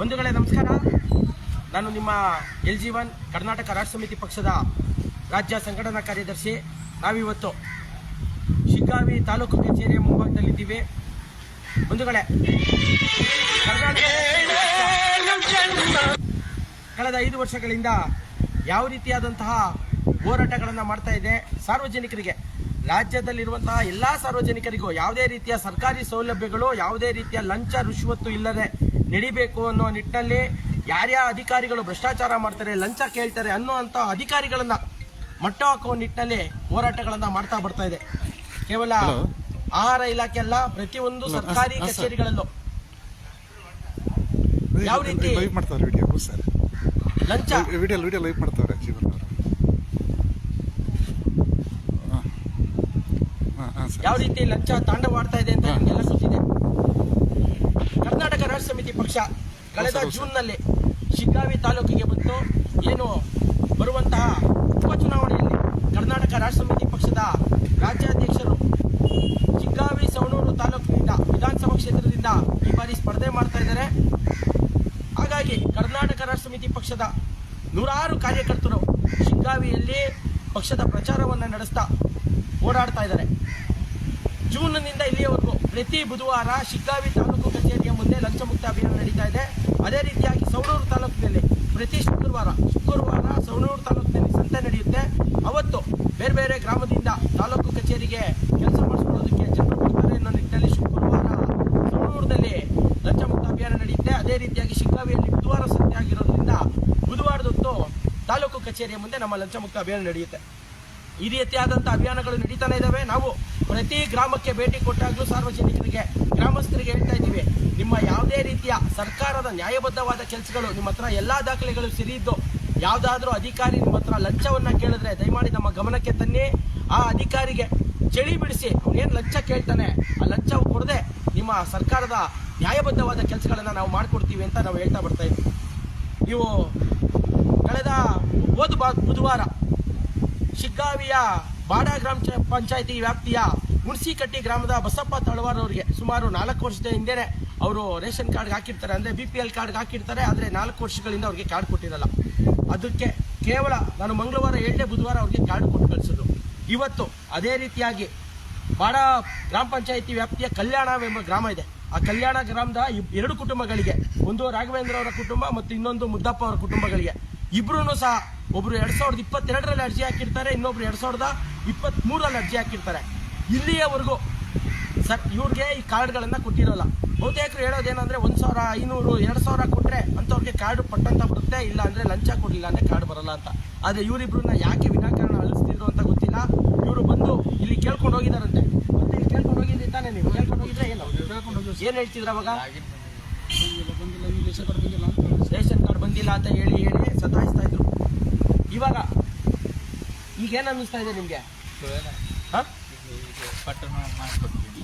ಬಂಧುಗಳೇ, ನಮಸ್ಕಾರ. ನಾನು ನಿಮ್ಮ ಎಲ್ ಜಿ ಒನ್ ಕರ್ನಾಟಕ ರಾಷ್ಟ್ರ ಸಮಿತಿ ಪಕ್ಷದ ರಾಜ್ಯ ಸಂಘಟನಾ ಕಾರ್ಯದರ್ಶಿ. ನಾವಿವತ್ತು ಶಿಗ್ಗಾವಿ ತಾಲೂಕು ಕಚೇರಿಯ ಮುಂಭಾಗದಲ್ಲಿದ್ದೀವಿ. ಬಂಧುಗಳೇ, ಕಳೆದ ಐದು ವರ್ಷಗಳಿಂದ ಯಾವ ರೀತಿಯಾದಂತಹ ಹೋರಾಟಗಳನ್ನು ಮಾಡ್ತಾ ಇದೆ ಸಾರ್ವಜನಿಕರಿಗೆ, ರಾಜ್ಯದಲ್ಲಿರುವಂತಹ ಎಲ್ಲ ಸಾರ್ವಜನಿಕರಿಗೂ ಯಾವುದೇ ರೀತಿಯ ಸರ್ಕಾರಿ ಸೌಲಭ್ಯಗಳು, ಯಾವುದೇ ರೀತಿಯ ಲಂಚ, ರುಶ್ವತ್ತು ಇಲ್ಲದೆ ನಡಿಬೇಕು ಅನ್ನೋ ನಿಟ್ಟಿನಲ್ಲಿ ಯಾರ್ಯಾವ ಅಧಿಕಾರಿಗಳು ಭ್ರಷ್ಟಾಚಾರ ಮಾಡ್ತಾರೆ ಲಂಚ ಕೇಳ್ತಾರೆ ಅನ್ನುವಂಥ ಅಧಿಕಾರಿಗಳನ್ನ ಮಟ್ಟ ಹಾಕುವ ನಿಟ್ಟಿನಲ್ಲಿ ಹೋರಾಟಗಳನ್ನು ಮಾಡ್ತಾ ಬರ್ತಾ ಇದೆ. ಕೇವಲ ಆಹಾರ ಇಲಾಖೆ ಅಲ್ಲ ಪ್ರತಿಯೊಂದು ಸರ್ಕಾರಿ ಕಚೇರಿಗಳಲ್ಲೂ. ಯಾವ ರೀತಿ? ಲಂಚ? ಸರ್. ಯಾವ ರೀತಿ ಲಂಚ ತಾಂಡವಾಡ್ತಾ ಇದೆ ಅಂತ ನಿಮಗೆಲ್ಲ ಗೊತ್ತಿದೆ? ಕರ್ನಾಟಕ ರಾಷ್ಟ್ರ ಸಮಿತಿ ಪಕ್ಷ ಕಳೆದ. ಜೂನ್ನಲ್ಲಿ ಶಿಗ್ಗಾವಿ ತಾಲೂಕಿಗೆ ಬಂದು ಏನು ಬರುವಂತಹ ಉಪಚುನಾವಣೆಯಲ್ಲಿ ಕರ್ನಾಟಕ ರಾಷ್ಟ್ರ ಸಮಿತಿ ಪಕ್ಷದ ರಾಜ್ಯಾಧ್ಯಕ್ಷರು ಶಿಗ್ಗಾವಿ ಸವಣೂರು ತಾಲೂಕಿನಿಂದ ವಿಧಾನಸಭಾ ಕ್ಷೇತ್ರದಿಂದ ಈ ಬಾರಿ ಸ್ಪರ್ಧೆ ಮಾಡ್ತಾ ಇದ್ದಾರೆ ಹಾಗಾಗಿ ಕರ್ನಾಟಕ ರಾಷ್ಟ್ರ ಸಮಿತಿ ಪಕ್ಷದ ನೂರಾರು ಕಾರ್ಯಕರ್ತರು ಶಿಗ್ಗಾವಿಯಲ್ಲಿ ಪಕ್ಷದ ಪ್ರಚಾರವನ್ನು ನಡೆಸ್ತಾ ಓಡಾಡ್ತಾ ಇದ್ದಾರೆ ಜೂನ್ನಿಂದ ಇಲ್ಲಿಯವರೆಗೂ ಪ್ರತಿ ಬುಧವಾರ ಶಿಗ್ಗಾವಿ ತಾಲೂಕು ಕಚೇರಿಯ ಮುಂದೆ ಲಂಚಮುಕ್ತ ಅಭಿಯಾನ ನಡೀತಾ ಇದೆ. ಅದೇ ರೀತಿಯಾಗಿ ಸವಣೂರು ತಾಲೂಕಿನಲ್ಲಿ ಪ್ರತಿ ಶುಕ್ರವಾರ ಶುಕ್ರವಾರ ಸವಣೂರು ತಾಲೂಕಿನಲ್ಲಿ ಸಂತೆ ನಡೆಯುತ್ತೆ. ಅವತ್ತು ಬೇರೆ ಬೇರೆ ಗ್ರಾಮದಿಂದ ತಾಲೂಕು ಕಚೇರಿಗೆ ಕೆಲಸ ಮಾಡಿಸ್ಕೊಳ್ಳೋದಕ್ಕೆ ಜನರು ಬರ್ತಾರೆ ಅನ್ನೋ ನಿಟ್ಟಿನಲ್ಲಿ ಶುಕ್ರವಾರ ಸವಣೂರಿನಲ್ಲಿ ಲಂಚಮುಕ್ತ ಅಭಿಯಾನ ನಡೆಯುತ್ತೆ. ಅದೇ ರೀತಿಯಾಗಿ ಶಿಗ್ಗಾವಿಯಲ್ಲಿ ಬುಧವಾರ ಸಂತೆ ಆಗಿರೋದ್ರಿಂದ ಬುಧವಾರದೊತ್ತು ತಾಲೂಕು ಕಚೇರಿಯ ಮುಂದೆ ನಮ್ಮ ಲಂಚಮುಕ್ತ ಅಭಿಯಾನ ನಡೆಯುತ್ತೆ. ಈ ರೀತಿಯಾದಂಥ ಅಭಿಯಾನಗಳು ನಡೀತಾನೆ ಇದ್ದಾವೆ ನಾವು ಪ್ರತಿ ಗ್ರಾಮಕ್ಕೆ ಭೇಟಿ ಕೊಟ್ಟಾಗಲೂ ಸಾರ್ವಜನಿಕರಿಗೆ, ಗ್ರಾಮಸ್ಥರಿಗೆ ಹೇಳ್ತಾ ಇದ್ದೀವಿ. ನಿಮ್ಮ ಯಾವುದೇ ರೀತಿಯ ಸರ್ಕಾರದ ನ್ಯಾಯಬದ್ಧವಾದ ಕೆಲಸಗಳು ನಿಮ್ಮ ಹತ್ರ ಎಲ್ಲ ದಾಖಲೆಗಳು ಸರಿ ಇದ್ದು ಯಾವುದಾದ್ರೂ ಅಧಿಕಾರಿ ನಿಮ್ಮ ಹತ್ರ ಲಂಚವನ್ನು ಕೇಳಿದ್ರೆ ದಯಮಾಡಿ ನಮ್ಮ ಗಮನಕ್ಕೆ ತನ್ನಿ. ಆ ಅಧಿಕಾರಿಗೆ ಚಳಿ ಬಿಡಿಸಿ ಅವನೇನು ಲಂಚ ಕೇಳ್ತಾನೆ, ಆ ಲಂಚ ಕೊಡದೆ ನಿಮ್ಮ ಸರ್ಕಾರದ ನ್ಯಾಯಬದ್ಧವಾದ ಕೆಲಸಗಳನ್ನು ನಾವು ಮಾಡಿಕೊಡ್ತೀವಿ ಅಂತ ನಾವು ಹೇಳ್ತಾ ಬರ್ತಾ ಇದ್ದೀವಿ ನೀವು ಕಳೆದ ಓದು ಬುಧವಾರ, ಶಿಗ್ಗಾವಿಯ ಬಾಡ ಗ್ರಾಮ ಪಂಚಾಯತಿ ವ್ಯಾಪ್ತಿಯ ಹುಣಸಿಕಟ್ಟಿ ಗ್ರಾಮದ ಬಸಪ್ಪ ತಳವಾರ್ ಅವರಿಗೆ ಸುಮಾರು ನಾಲ್ಕು ವರ್ಷದ ಹಿಂದೆನೆ ಅವರು ರೇಷನ್ ಕಾರ್ಡ್ಗೆ ಹಾಕಿರ್ತಾರೆ. ಅಂದರೆ ಬಿ ಪಿ ಎಲ್ ಕಾರ್ಡ್ಗೆ ಹಾಕಿರ್ತಾರೆ. ಆದರೆ ನಾಲ್ಕು ವರ್ಷಗಳಿಂದ ಅವ್ರಿಗೆ ಕಾರ್ಡ್ ಕೊಟ್ಟಿರಲ್ಲ. ಅದಕ್ಕೆ ಕೇವಲ ನಾನು ಮಂಗಳವಾರ ಏಳನೇ ಬುಧವಾರ ಅವ್ರಿಗೆ ಕಾರ್ಡ್ ಕೊಟ್ಟು ಕಳಿಸಿದ್ರು ಇವತ್ತು ಅದೇ ರೀತಿಯಾಗಿ ಬಾಡ ಗ್ರಾಮ ಪಂಚಾಯಿತಿ ವ್ಯಾಪ್ತಿಯ ಕಲ್ಯಾಣ ಎಂಬ ಗ್ರಾಮ ಇದೆ. ಆ ಕಲ್ಯಾಣ ಗ್ರಾಮದ ಎರಡು ಕುಟುಂಬಗಳಿಗೆ ಒಂದು ರಾಘವೇಂದ್ರ ಅವರ ಕುಟುಂಬ ಮತ್ತು ಇನ್ನೊಂದು ಮುದ್ದಪ್ಪ ಅವರ ಕುಟುಂಬಗಳಿಗೆ ಇಬ್ರು ಸಹ ಒಬ್ರು ಎರಡ್ ಸಾವಿರದ ಇಪ್ಪತ್ತೆರಡರಲ್ಲಿ ಅರ್ಜಿ ಹಾಕಿರ್ತಾರೆ ಇನ್ನೊಬ್ರು ಎರಡ್ ಸಾವಿರದ ಇಪ್ಪತ್ತ್ ಮೂರರಲ್ಲಿ ಅರ್ಜಿ ಹಾಕಿರ್ತಾರೆ. ಇಲ್ಲಿಯವರೆಗೂ ಸರ್ ಇವ್ರಿಗೆ ಈ ಕಾರ್ಡ್ಗಳನ್ನ ಕೊಟ್ಟಿರೋಲ್ಲ. ಬಹುತೇಕರು ಹೇಳೋದೇನಂದ್ರೆ ಒಂದು ಸಾವಿರ ಐನೂರು ಎರಡು ಸಾವಿರ ಕೊಟ್ಟರೆ ಅಂಥವ್ರಿಗೆ ಕಾರ್ಡ್ ಪಟ್ಟಂತ ಬರುತ್ತೆ ಇಲ್ಲ ಅಂದ್ರೆ ಲಂಚ ಕೊಡ್ಲಿಲ್ಲ ಅಂದ್ರೆ ಕಾರ್ಡ್ ಬರಲ್ಲ ಅಂತ. ಆದ್ರೆ ಇವರಿಬ್ರನ್ನ ಯಾಕೆ ವಿನಾಕಾರಣ ಅಳಿಸ್ತಿದ್ರು ಅಂತ ಗೊತ್ತಿಲ್ಲ. ಇವರು ಬಂದು ಇಲ್ಲಿ ಕೇಳ್ಕೊಂಡು ಹೋಗಿದಾರಂತೆ. ಮತ್ತೆ ಇಲ್ಲಿ ಕೇಳ್ಕೊಂಡು ಹೋಗಿದ್ರಿ ತಾನೇ ನೀವು? ಕೇಳ್ಕೊಂಡು ಹೋಗಿದ್ರೆ ಏನು? ಏನ್ ಹೇಳ್ತಿದ್ರ ಅವಾಗ? ಬಂದಿಲ್ಲ ಅಂತ ಹೇಳಿ ಹೇಳಿ ಸತಾಯಿಸ್ತಾ ಇದ್ರು. ಇವಾಗ ಈಗ ಏನ್ ಅನ್ನಿಸ್ತಾ ಇದೆ ನಿಮಗೆ? ಹಾಂ?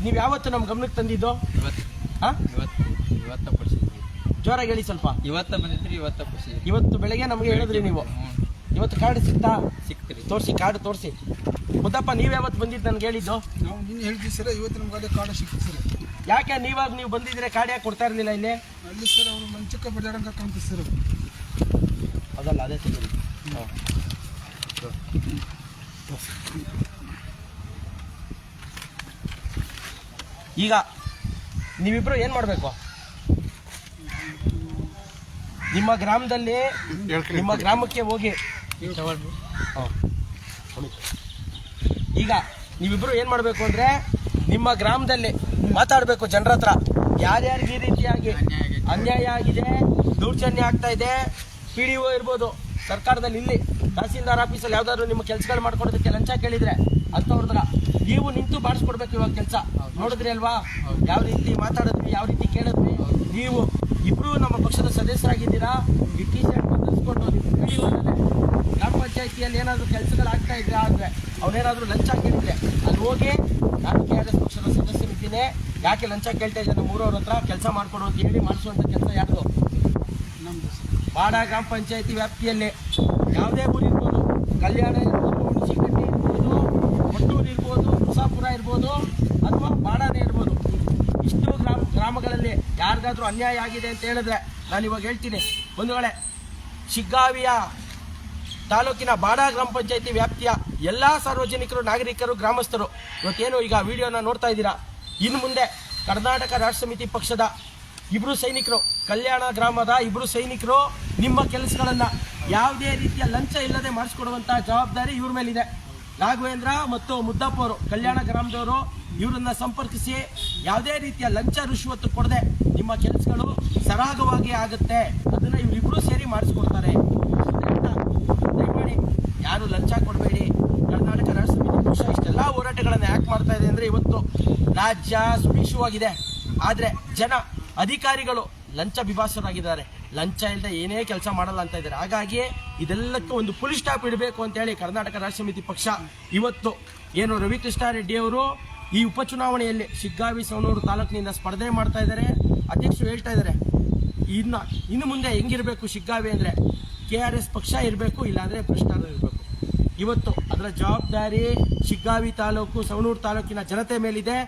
ನೀವ್ ಯಾವತ್ತು ನಮ್ಮ ಗಮನಕ್ಕೆ ತಂದಿದ್ದು? ಹಾ? ಜೋರಾಗಿ ಹೇಳಿ ಸ್ವಲ್ಪ. ಇವತ್ತ ಬೆಳಗ್ಗೆ ನಮಗೆ ಹೇಳಿದ್ರಿ ನೀವು. ಇವತ್ತು ಕಾರ್ಡ್ ಸಿಗ್ತಾ ಸಿಕ್ತೀರಿ ತೋರಿಸಿ, ಕಾರ್ಡ್ ತೋರಿಸಿ. ಮುದ್ದಪ್ಪ, ನೀವು ಯಾವತ್ತು ಬಂದಿದ್ದು ನನ್ಗೆ ಹೇಳಿದ್ದು? ನಾವು ಸರ್ ಇವತ್ತು ನಮ್ಗೆ ಕಾರ್ಡ್ ಸಿಕ್ತು ಸರ್ ಯಾಕೆ ನೀವಾಗ ನೀವು ಬಂದಿದ್ರೆ ಕಾರ್ಡ್ ಯಾಕೆ ಕೊಡ್ತಾ ಇರ್ಲಿಲ್ಲ ಇಲ್ಲಿ? ಅಲ್ಲಿ ಸರ್, ಅವರು ಮಂಚಕ್ಕೆ ಕಾಣ್ತೀವಿ ಸರ್. ಅದಲ್ಲ ಅದೇ ತೆಗೀರಿ ಈಗ ನೀವಿಬ್ರು ಏನ್ ಮಾಡ್ಬೇಕು? ನಿಮ್ಮ ಗ್ರಾಮದಲ್ಲಿ. ನಿಮ್ಮ ಗ್ರಾಮಕ್ಕೆ ಹೋಗಿ. ಹಾ. ಈಗ ನೀವಿಬ್ರು ಏನ್ ಮಾಡ್ಬೇಕು ಅಂದ್ರೆ ನಿಮ್ಮ ಗ್ರಾಮದಲ್ಲಿ ಮಾತಾಡ್ಬೇಕು ಜನರ ಹತ್ರ ಯಾರ್ಯಾರಿಗೆ ಈ ರೀತಿಯಾಗಿ ಅನ್ಯಾಯ ಆಗಿದೆ ದೌರ್ಜನ್ಯ ಆಗ್ತಾ ಇದೆ ಪಿ ಡಿ ಒ ಇರ್ಬೋದು, ಸರ್ಕಾರದಲ್ಲಿ ಇಲ್ಲಿ ತಹಸೀಲ್ದಾರ್ ಆಫೀಸಲ್ಲಿ ಯಾವ್ದಾದ್ರು ನಿಮ್ಮ ಕೆಲಸಗಳು ಮಾಡ್ಕೊಡೋದಕ್ಕೆ ಲಂಚ ಕೇಳಿದ್ರೆ ಅಂತವ್ರದ್ರ ನೀವು ನಿಂತು ಮಾಡಿಸ್ಕೊಡ್ಬೇಕು ಇವಾಗ ಕೆಲಸ. ನೋಡಿದ್ರಿ ಅಲ್ವಾ? ಯಾವ ರೀತಿ ಮಾತಾಡಿದ್ವಿ ಯಾವ ರೀತಿ ಕೇಳಿದ್ವಿ ನೀವು ಇಬ್ರು ನಮ್ಮ ಪಕ್ಷದ ಸದಸ್ಯರಾಗಿದ್ದೀರಾ? ಈ ಟಿ ಶರ್ಟ್ ಗ್ರಾಮ ಪಂಚಾಯತಿಯಲ್ಲಿ ಏನಾದರೂ ಕೆಲಸಗಳಾಗ್ತಾ ಇದ್ರೆ ಆದರೆ ಅವನೇನಾದರೂ ಲಂಚ ಕೇಳಿದ್ರೆ ಅಲ್ಲಿ ಹೋಗಿ ನಾನು ಕೆ ಆರ್ ಎಸ್ ಪಕ್ಷದ ಸದಸ್ಯರಿದ್ದೀನಿ ಯಾಕೆ ಲಂಚ ಕೇಳ್ತಾ ಇದ್ದಾರೆ ಮೂರವ್ರ ಹತ್ರ? ಕೆಲಸ ಮಾಡಿಕೊಡು ಅಂತ ಹೇಳಿ ಮಾಡಿಸುವಂಥ ಕೆಲಸ ಯಾರ್ದು? ನಮ್ದು ಬಾಡ ಗ್ರಾಮ ಪಂಚಾಯತಿ ವ್ಯಾಪ್ತಿಯಲ್ಲಿ ಯಾವುದೇ ಊರಿರ್ಬೋದು ಕಲ್ಯಾಣ ಇರ್ಬೋದು, ಹುಣಸಿಕಟ್ಟಿ ಇರ್ಬೋದು, ಕೊಟ್ಟೂರು ಇರ್ಬೋದು ಹುಸಾಪುರ ಇರ್ಬೋದು, ಅಥವಾ ಬಾಡಾನೆ ಇರ್ಬೋದು. ಇಷ್ಟು ಗ್ರಾಮ, ಗ್ರಾಮಗಳಲ್ಲಿ ಯಾರಿಗಾದರೂ ಅನ್ಯಾಯ ಆಗಿದೆ ಅಂತ ಹೇಳಿದ್ರೆ ನಾನು ಇವಾಗ ಹೇಳ್ತೀನಿ. ಬಂಧುಗಳೇ, ಶಿಗ್ಗಾವಿಯ ತಾಲೂಕಿನ ಬಾಡಾ ಗ್ರಾಮ ಪಂಚಾಯತಿ ವ್ಯಾಪ್ತಿಯ ಎಲ್ಲ ಸಾರ್ವಜನಿಕರು, ನಾಗರಿಕರು, ಗ್ರಾಮಸ್ಥರು, ಇವತ್ತೇನು ಈಗ ವಿಡಿಯೋನ ನೋಡ್ತಾ ಇದ್ದೀರಾ? ಇನ್ನು ಮುಂದೆ ಕರ್ನಾಟಕ ರಾಷ್ಟ್ರ ಸಮಿತಿ ಪಕ್ಷದ ಇಬ್ರು ಸೈನಿಕರು, ಕಲ್ಯಾಣ ಗ್ರಾಮದ ಇಬ್ರು ಸೈನಿಕರು ನಿಮ್ಮ ಕೆಲಸಗಳನ್ನು ಯಾವುದೇ ರೀತಿಯ ಲಂಚ ಇಲ್ಲದೆ ಮಾಡಿಸ್ಕೊಡುವಂಥ ಜವಾಬ್ದಾರಿ ಇವ್ರ ಮೇಲಿದೆ. ರಾಘವೇಂದ್ರ ಮತ್ತು ಮುದ್ದಪ್ಪ ಅವರು ಕಲ್ಯಾಣ ಗ್ರಾಮದವರು ಇವರನ್ನ ಸಂಪರ್ಕಿಸಿ ಯಾವುದೇ ರೀತಿಯ ಲಂಚ ರುಶ್ವತ್ತು ಕೊಡದೆ ನಿಮ್ಮ ಕೆಲಸಗಳು ಸರಾಗವಾಗಿ ಆಗುತ್ತೆ. ಅದನ್ನ ಇವರಿಬ್ರು ಸೇರಿ ಮಾಡಿಸ್ಕೊಡ್ತಾರೆ. ದಯಮಾಡಿ ಯಾರು ಲಂಚ ಕೊಡಬೇಡಿ. ಕರ್ನಾಟಕ ರಾಷ್ಟ್ರ ಪಕ್ಷ ಇಷ್ಟೆಲ್ಲ ಹೋರಾಟಗಳನ್ನು ಯಾಕೆ ಮಾಡ್ತಾ ಇದೆ ಅಂದ್ರೆ ಇವತ್ತು ರಾಜ್ಯ ಸುಭಿಕ್ಷವಾಗಿದೆ ಆದರೆ ಜನ ಅಧಿಕಾರಿಗಳು ಲಂಚ ಬಿಭಾಸರಾಗಿದ್ದಾರೆ ಲಂಚ ಇಲ್ಲದೆ ಏನೇ ಕೆಲಸ ಮಾಡಲ್ಲ ಅಂತ ಇದ್ದಾರೆ. ಹಾಗಾಗಿ ಇದೆಲ್ಲಕ್ಕೂ ಒಂದು ಫುಲ್ ಸ್ಟಾಪ್ ಇಡಬೇಕು ಅಂತ ಹೇಳಿ ಕರ್ನಾಟಕ ರಾಜ್ಯ ಸಮಿತಿ ಪಕ್ಷ ಇವತ್ತು ಏನು ರವಿಕೃಷ್ಣಾರೆಡ್ಡಿ ಅವರು ಈ ಉಪಚುನಾವಣೆಯಲ್ಲಿ ಶಿಗ್ಗಾವಿ ಸವಣೂರು ತಾಲೂಕಿನಿಂದ ಸ್ಪರ್ಧೆ ಮಾಡ್ತಾ ಇದ್ದಾರೆ. ಅಧ್ಯಕ್ಷರು ಹೇಳ್ತಾ ಇದ್ದಾರೆ, ಇನ್ನು ಇನ್ನು ಮುಂದೆ ಹೆಂಗಿರಬೇಕು ಶಿಗ್ಗಾವಿ ಅಂದರೆ? ಕೆ ಆರ್ ಎಸ್ ಪಕ್ಷ ಇರಬೇಕು, ಇಲ್ಲಾಂದರೆ ಭ್ರಷ್ಟಾಚಾರ ಇರಬೇಕು. ಇವತ್ತು ಅದರ ಜವಾಬ್ದಾರಿ ಶಿಗ್ಗಾವಿ ತಾಲೂಕು, ಸವಣೂರು ತಾಲೂಕಿನ ಜನತೆ ಮೇಲಿದೆ.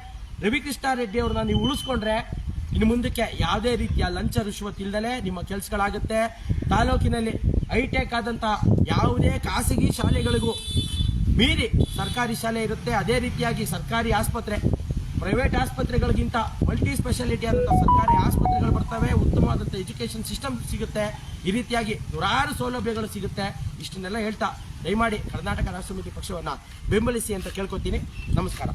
ರವಿಕೃಷ್ಣಾರೆಡ್ಡಿ ಅವ್ರನ್ನ ನೀವು ಉಳಿಸ್ಕೊಂಡ್ರೆ ಇನ್ನು ಮುಂದಕ್ಕೆ ಯಾವುದೇ ರೀತಿಯ ಲಂಚ ರುಶ್ವತ್ ಇಲ್ದಲೆ ನಿಮ್ಮ ಕೆಲಸಗಳಾಗುತ್ತೆ. ತಾಲೂಕಿನಲ್ಲಿ ಹೈಟೆಕ್ ಆದಂಥ ಯಾವುದೇ ಖಾಸಗಿ ಶಾಲೆಗಳಿಗೂ ಮೀರಿ ಸರ್ಕಾರಿ ಶಾಲೆ ಇರುತ್ತೆ. ಅದೇ ರೀತಿಯಾಗಿ ಸರ್ಕಾರಿ ಆಸ್ಪತ್ರೆ, ಪ್ರೈವೇಟ್ ಆಸ್ಪತ್ರೆಗಳಿಗಿಂತ ಮಲ್ಟಿ ಸ್ಪೆಷಾಲಿಟಿ ಆದಂಥ ಸರ್ಕಾರಿ ಆಸ್ಪತ್ರೆಗಳು ಬರ್ತವೆ. ಉತ್ತಮವಾದಂಥ ಎಜುಕೇಷನ್ ಸಿಸ್ಟಮ್ ಸಿಗುತ್ತೆ. ಈ ರೀತಿಯಾಗಿ ನೂರಾರು ಸೌಲಭ್ಯಗಳು ಸಿಗುತ್ತೆ. ಇಷ್ಟನ್ನೆಲ್ಲ ಹೇಳ್ತಾ, ದಯಮಾಡಿ ಕರ್ನಾಟಕ ರಾಷ್ಟ್ರ ಸಮಿತಿ ಪಕ್ಷವನ್ನು ಬೆಂಬಲಿಸಿ ಅಂತ ಕೇಳ್ಕೊತೀನಿ. ನಮಸ್ಕಾರ.